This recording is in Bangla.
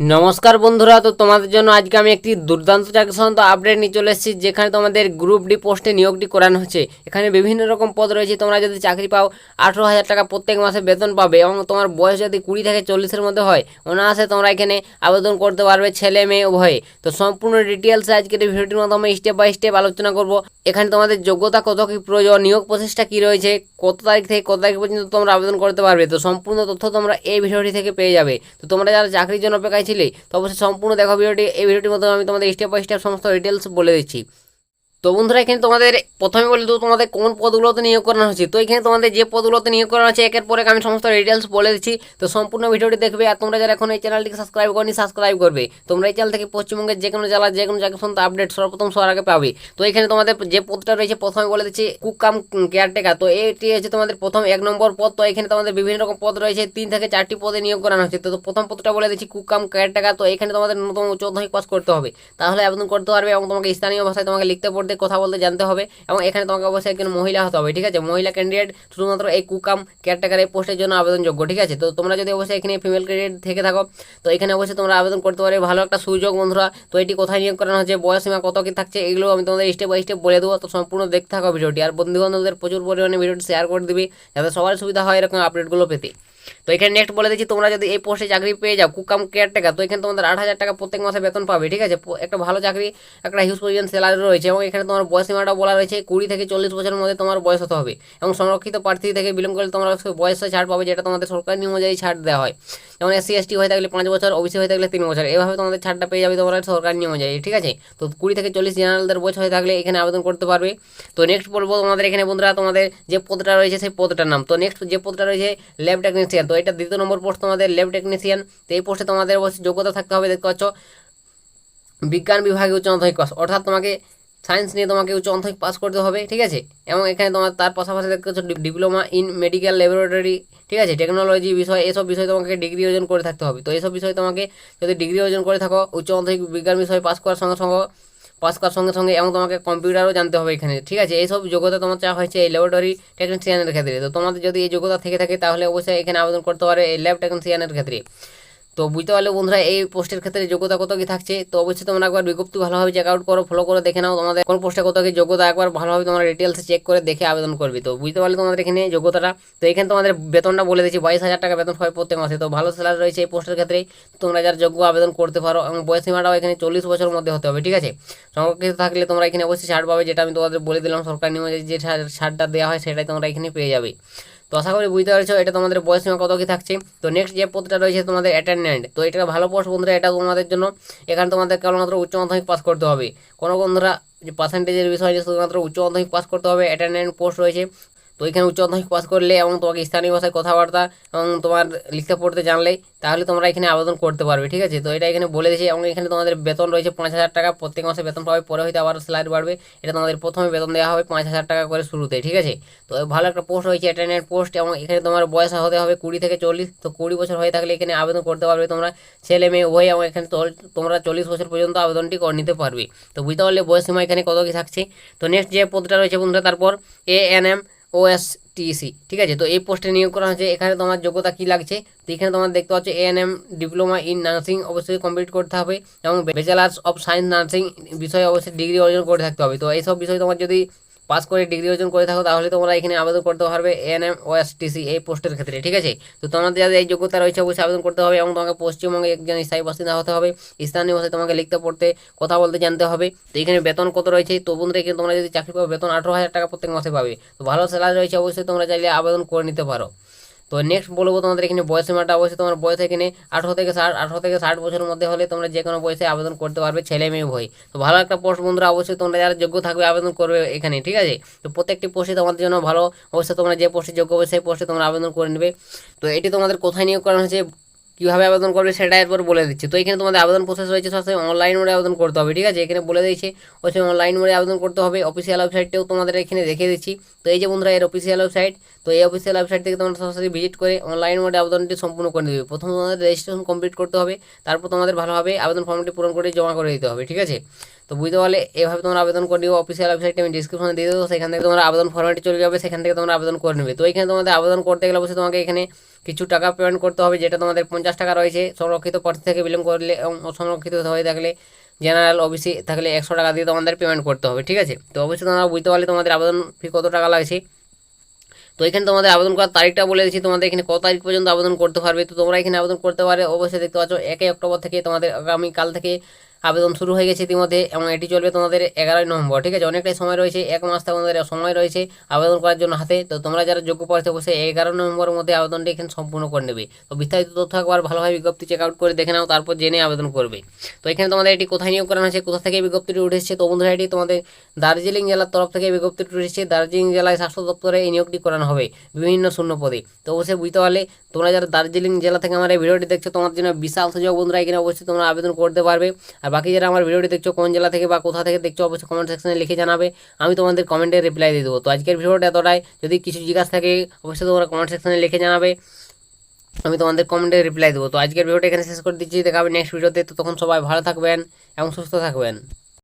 নমস্কার বন্ধুরা, তো তোমাদের জন্য আজকে আমি একটি দুর্দান্ত চাকরি সংক্রান্ত আপডেট নিয়ে চলে এসেছি, যেখানে তোমাদের গ্রুপ ডি পোস্টে নিয়োগটি করানো হচ্ছে। এখানে বিভিন্ন রকম পদ রয়েছে, তোমরা যদি চাকরি পাও, আঠেরো হাজার টাকা প্রত্যেক মাসে বেতন পাবে এবং তোমার বয়স যদি কুড়ি থেকে চল্লিশের মধ্যে হয়, অনায়াসে তোমরা এখানে আবেদন করতে পারবে ছেলে, মেয়ে, উভয়ে। তো সম্পূর্ণ ডিটেলসে আজকের এই ভিডিওটির মাধ্যমে স্টেপ বাই স্টেপ আলোচনা করব। এখানে তোমাদের যোগ্যতা কত, কি প্রয়োজন, নিয়োগ প্রসেসটা কি রয়েছে, কত তারিখ থেকে কত তারিখ পর্যন্ত তোমরা আবেদন করতে পারবে, তো সম্পূর্ণ তথ্য তোমরা এই ভিডিওটি থেকে পেয়ে যাবে। তো তোমরা যারা চাকরির জন্য অপেক্ষায় ছিলে তো অবশ্যই সম্পূর্ণ দেখো ভিডিওটি। এই ভিডিওটির মাধ্যমে আমি তোমাদের স্টেপ বাই স্টেপ সমস্ত ডিটেলস বলে দিচ্ছি। তো বন্ধুরা, এখানে তোমাদের প্রথমে বলে দেবো তোমাদের কোন পদগুলোতে নিয়োগ করানো হচ্ছে তো এখানে তোমাদের যে পদগুলোতে নিয়োগ করানো হচ্ছে একের পরে আমি সমস্ত ডিটেলস বলে দিচ্ছি। তো সম্পূর্ণ ভিডিওটি দেখবে আর তোমরা যারা এখন এই চ্যানেলটিকে সাবস্ক্রাইব করনি সাবস্ক্রাইব করবে। তোমরা এই চ্যানেল থেকে পশ্চিমবঙ্গের যে কোনো জেলার যে কোনো পর্যন্ত আপডেট সর্বপ্রথম সবার আগে পাবে। তো এখানে তোমাদের যে পদটা রয়েছে, প্রথমে বলে দিচ্ছি কুক কাম কেয়ারটেকার তো এটি হচ্ছে তোমাদের প্রথম এক নম্বর পদ। তো এখানে তোমাদের বিভিন্ন রকম পদ রয়েছে, তিন থেকে চারটি পদে নিয়োগ করানো হচ্ছে তো প্রথম পদটা বলে দিচ্ছি কুক কাম কেয়ারটেকার তো এখানে তোমাদের উচ্চ মাধ্যমিক পাস করতে হবে। তাহলে আবেদন করতে পারবে এবং তোমাকে স্থানীয় ভাষায় তোমাকে লিখতে পড়তে কথা বলতে জানতে হবে এবং এখানে তোমাকে অবশ্যই একজন মহিলা হতে হবে, ঠিক আছে? মহিলা ক্যান্ডিডেট শুধুমাত্র এই কুকাম কেয়ারটেকার এই পোস্টের জন্য আবেদনযোগ্য, ঠিক আছে? তো তোমরা যদি অবশ্যই এখানে ফিমেল ক্যান্ডিডেট থেকে থাকো, তো এখানে অবশ্যই তোমরা আবেদন করতে পারবে। ভালো একটা সুযোগ বন্ধুরা, তো এটি কোথায় নিয়োগ করানো হচ্ছে, বয়স সীমা কত কি থাকছে, এগুলো আমি তোমাদের স্টেপ বাই স্টেপ বলে দেবো। তো সম্পূর্ণ দেখতে থাকো ভিডিওটি, আর বন্ধু বান্ধবদের প্রচুর পরিমাণে ভিডিওটি শেয়ার করে দিবি, যাতে সবার সুবিধা হয় এরকম আপডেটগুলো পেতে। তো এখানে নেক্সট বলে দিচ্ছি, তোমরা যদি এই পোস্টে চাকরি পেয়ে যাও, কুকাম কেয়ারটেকার তো এখানে তোমাদের আট হাজার টাকা প্রত্যেক মাসে বেতন পাবে, ঠিক আছে? একটা ভালো চাকরি, একটা হিউজ পরিমাণ স্যালারি রয়েছে এবং এখানে তোমার বয়স সীমাটা বলা রয়েছে, কুড়ি থেকে চল্লিশ বছরের মধ্যে তোমার বয়স হতে হবে এবং সংরক্ষিত প্রার্থী থেকে বিলম্ব করলে তোমরা বয়সে ছাড় পাবে, যেটা তোমাদের সরকারি নিয়ম অনুযায়ী ছাড় দেওয়া হয়। যেমন এসসি এসটি হয়ে থাকলে পাঁচ বছর ওবিসি হয়ে থাকলে তিন বছর, এভাবে তোমাদের ছাড়টা পেয়ে যাবে তোমরা সরকারি নিয়ম অনুযায়ী, ঠিক আছে? তো কুড়ি থেকে চল্লিশ জেনারেলদের বয়স হয়ে থাকলে এখানে আবেদন করতে পারবে। তো নেক্সট বলব তোমাদের এখানে বন্ধুরা, তোমাদের যে পদটা রয়েছে সেই পদটার নাম। তো নেক্সট যে পদটা রয়েছে ল্যাব টেকনিশিয়ান তো এটা দ্বিতীয় নম্বর পোস্ট তোমাদের ল্যাব টেকনিশিয়ান তো এই পোস্টে তোমাদের অবশ্যই যোগ্যতা থাকতে হবে। দেখতে পাচ্ছ, বিজ্ঞান বিভাগে উচ্চ মাধ্যমিক পাস অর্থাৎ তোমাকে সায়েন্স নিয়ে তোমাকে উচ্চ মাধ্যমিক পাস করতে হবে, ঠিক আছে? এবং এখানে তোমার তার পাশাপাশি দেখতে পাচ্ছ ডিপ্লোমা ইন মেডিকেল ল্যাবরেটরি ঠিক আছে? টেকনোলজি বিষয়, এসব বিষয়ে তোমাকে ডিগ্রি অর্জন করে থাকতে হবে। তো এসব বিষয়ে তোমাকে যদি ডিগ্রি অর্জন করে থাকো, উচ্চ মাধ্যমিক বিজ্ঞান বিষয়ে পাস করার সঙ্গে সঙ্গে পাস করার সঙ্গে সঙ্গে এবং তোমাকে কম্পিউটারও জানতে হবে এখানে। ঠিক আছে? এইসব যোগ্যতা তোমার চাওয়া হয়েছে এই ল্যাবরেটরি টেকনিশিয়ানের ক্ষেত্রে। তো তোমাদের যদি এই যোগ্যতা থেকে থাকে, তাহলে অবশ্যই এখানে আবেদন করতে পারে এই ল্যাব টেকনিশিয়ানের ক্ষেত্রে। তো বুঝতে পারলে বন্ধুরা, এই পোস্টের ক্ষেত্রে যোগ্যতা কত কি থাকছে? তো অবশ্যই তোমরা একবার বিজ্ঞপ্তি ভালোভাবে চেক আউট করো ফলো করে দেখে নাও তোমাদের কোন পোস্টে কত কি যোগ্যতা, একবার ভালোভাবে তোমরা ডিটেলসে চেক করে দেখে আবেদন করবে। তো বুঝতে পারলে তোমাদের এখানে যোগ্যতাটা। তো এখানে তোমাদের বেতনটা বলে দিচ্ছি বাইশ হাজার টাকা বেতন হয় প্রত্যেক মাসে। তো ভালো স্যালারি রয়েছে এই পোস্টের ক্ষেত্রে। তোমরা যার যোগ্য আবেদন করতে পারো এবং বয়স সীমাটাও এখানে চল্লিশ বছরের মধ্যে হতে হবে, ঠিক আছে? সংরক্ষিত থাকলে তোমরা এখানে অবশ্যই ছাড় পাবে, যেটা আমি তোমাদের বলে দিলাম, সরকার নিয়মে যে ছাড়- ছাড়টা দেওয়া হয়, সেটাই তোমরা এখানে পেয়ে যাবে। তো আশা করি বুঝতে পারছ, এটা তোমাদের বয়স সীমা কত কি থাকছে। তো নেক্সট যে পদটা রয়েছে তোমাদের অ্যাটেন্ডেন্ট তো এটা ভালো পোস্ট বন্ধুরা, এটা তোমাদের জন্য এখানে তোমাদের কেবলমাত্র উচ্চ মাধ্যমিক পাস করতে হবে। কোনো বন্ধুরা যে পার্সেন্টেজের বিষয় শুধুমাত্র উচ্চ মাধ্যমিক পাস করতে হবে অ্যাটেন্ডেন্ট পোস্ট রয়েছে তো এখানে উচ্চ মাধ্যমিক পাস করলে এবং তোমাকে স্থানীয় ভাষায় কথাবার্তা এবং তোমার লিখতে পড়তে জানলে, তাহলে তোমরা এখানে আবেদন করতে পারবে, ঠিক আছে? তো এটা এখানে বলে দিয়েছি এবং এখানে তোমাদের বেতন রয়েছে পাঁচ হাজার টাকা। প্রত্যেক মাসে বেতন পাবে, পরে হয়তো আবার স্যালারি বাড়বে। এটা তোমাদের প্রথমে বেতন দেওয়া হবে পাঁচ হাজার টাকা করে শুরুতে, ঠিক আছে? তো ভালো একটা পোস্ট রয়েছে অ্যাটেন্ডেন্ট পোস্ট এবং এখানে তোমার বয়স হতে হবে কুড়ি থেকে চল্লিশ। তো কুড়ি বছর হয়ে থাকলে এখানে আবেদন করতে পারবে তোমরা। ছেলে, মেয়ে, উভয় এবং এখানে তোমরা চল্লিশ বছর পর্যন্ত আবেদনটি করে নিতে পারবে। তো বুঝতে পারলে বয়স সীমা এখানে কত কি থাকছে? তো নেক্সট যে পদটা রয়েছে বন্ধুরা, তারপর A N M O S T C ঠিক আছে? তো এই পোস্টে নিয়োগ করা হয়েছে। এখানে তোমার যোগ্যতা কী লাগছে? তো এখানে তোমার দেখতে পাচ্ছ ANM N M diploma in nursing অবশ্যই কমপ্লিট করতে হবে এবং ব্যাচেলার্স অফ সায়েন্স নার্সিং বিষয়ে অবশ্যই ডিগ্রি অর্জন করে থাকতে হবে। তো এইসব বিষয়ে তোমার যদি পাস করে ডিগ্রি অর্জন করে থাকো, তাহলে তোমরা এখানে আবেদন করতে পারবে N M O S T C এই পোস্টের ক্ষেত্রে, ঠিক আছে? তো তোমাদের যাদের এই যোগ্যতা রয়েছে, অবশ্যই আবেদন করতে হবে এবং তোমাকে পশ্চিমবঙ্গে একজন স্থায়ী বাসিন্দা হতে হবে। স্থানীয় ভাষায় তোমাকে লিখতে, পড়তে, কথা বলতে জানতে হবে। তো এখানে বেতন কত রয়েছে? তো বন্ধুরা, এখানে তোমরা যদি চাকরি পাবে, বেতন আঠেরো হাজার টাকা প্রত্যেক মাসে পাবে। তো ভালো স্যালারি রয়েছে, অবশ্যই তোমরা চাইলে আবেদন করে নিতে পারো। তো নেক্সট বলব তোমাদের এখানে বয়স সীমাটা অবশ্যই তোমার বয়স এখানে আঠারো থেকে ষাট, আঠারো থেকে ষাট বছরের মধ্যে হলে তোমরা যে কোনো বয়সে আবেদন করতে পারবে ছেলে মেয়ে ভয় তো ভালো একটা পোস্ট বন্ধুরা, অবশ্যই তোমরা যারা যোগ্য থাকবে আবেদন করবে এখানে, ঠিক আছে? তো প্রত্যেকটি পোস্টে তোমাদের জন্য ভালো। অবশ্যই তোমরা যে পোস্টে যোগ্য হবে সেই পোস্টে তোমরা আবেদন করে নেবে। তো এটি তোমাদের কোথায় নিয়োগ করানো হয়েছে? কীভাবে আবেদন করবে সেটা এরপর বলে দিচ্ছে। তো এখানে তোমাদের আবেদন প্রসেস রয়েছে সবসময় অনলাইন মোডে আবেদন করতে হবে, ঠিক আছে? এখানে বলে দিয়েছে অবশ্যই অনলাইন মোডে আবেদন করতে হবে। অফিসিয়াল ওয়েবসাইটটাও তোমাদের এখানে দেখিয়ে দিচ্ছি। তো এই যে বন্ধুরা, এর অফিসিয়াল ওয়েবসাইট তো এই অফিসিয়াল ওয়েবসাইট থেকে তোমরা সরাসরি ভিজিট করে অনলাইন মোডে আবেদনটি সম্পূর্ণ করে দেবে প্রথমে তোমাদের রেজিস্ট্রেশন কমপ্লিট করতে হবে, তারপর তোমাদের ভালোভাবে আবেদন ফর্মটি পূরণ করে জমা করে দিতে হবে, ঠিক আছে? তো বুঝতে পারলে এভাবে তোমরা আবেদন করে দিও অফিসিয়াল ওয়েবসাইটে আমি ডিসক্রিপশনে দিয়ে দেবো, সেখান থেকে তোমরা আবেদন ফর্মেটে চলে যাবে, সেখান থেকে তোমরা আবেদন করে নেবে। তো এখানে তোমাদের আবেদন করতে গেলে অবশ্যই তোমাকে এখানে কিছু টাকা পেমেন্ট করতে হবে, যেটা তোমাদের পঞ্চাশ টাকা রয়েছে, সংরক্ষিত প্রার্থী থেকে বিলম্ব করলে এবং অসংরক্ষিত হয়ে থাকলে জেনারেল ওবিসি থাকলে একশো টাকা দিয়ে তোমাদের পেমেন্ট করতে হবে, ঠিক আছে? তো অবশ্যই তোমরা বুঝতে পারলে তোমাদের আবেদন ফি কত টাকা লাগছে। তো এখানে তোমাদের আবেদন করার তারিখটা বলে দিচ্ছি তোমাদের এখানে কত তারিখ পর্যন্ত আবেদন করতে পারবে। তো তোমরা এখানে আবেদন করতে পারে অবশ্যই দেখতে পাচ্ছ একই অক্টোবর থেকে তোমাদের আগামীকাল থেকে আবেদন শুরু হয়ে গেছে ইতিমধ্যে এবং এটি চলবে তোমাদের এগারোই নভেম্বর, ঠিক আছে? অনেকটাই সময় রয়েছে, এক মাস তোমাদের সময় রয়েছে আবেদন করার জন্য হাতে। তো তোমরা যারা যোগ্য প্রার্থী অবশ্যই এগারো নভেম্বরের মধ্যে আবেদনটি এখানে সম্পূর্ণ করে নেবে। তো বিস্তারিত তথ্য একবার ভালোভাবে বিজ্ঞপ্তি চেক আউট করে দেখে নাও, তারপর জেনে আবেদন করবে। তো এখানে তোমাদের এটি কোথায় নিয়োগ করানো হয়েছে, কোথা থেকে বিজ্ঞপ্তিটি উঠেছে তো বন্ধুরা, এটি তোমাদের দার্জিলিং জেলার তরফ থেকে বিজ্ঞপ্তিটি উঠেছে দার্জিলিং জেলায় স্বাস্থ্য দপ্তরে এই নিয়োগটি করানো হবে বিভিন্ন শূন্য পদে তো অবশ্যই বুঝতে পারলে তোমরা যারা দার্জিলিং জেলা থেকে আমার এই ভিডিওটি দেখছ তোমার জন্য বিশাল সুযোগ বন্ধুরা, এখানে অবশ্যই তোমরা আবেদন করতে পারবে। আর বাকি যারা আমার ভিডিওটি দেখছ, কোন জেলা থেকে বা কোথা থেকে দেখছ, অবশ্যই কমেন্ট সেকশনে লিখে জানাবে। আমি তোমাদের কমেন্টে রিপ্লাই দিয়ে দেবো। তো আজকের ভিডিওটা এতটাই। যদি কিছু জিজ্ঞাসা থাকে, অবশ্যই তোমরা কমেন্ট সেকশনে লিখে জানাবে। আমি তোমাদের কমেন্টে রিপ্লাই দেবো। তো আজকের ভিডিওটা এখানে শেষ করে দিচ্ছি। দেখাবে নেক্সট ভিডিওতে তো তখন সবাই ভালো থাকবেন এবং সুস্থ থাকবেন।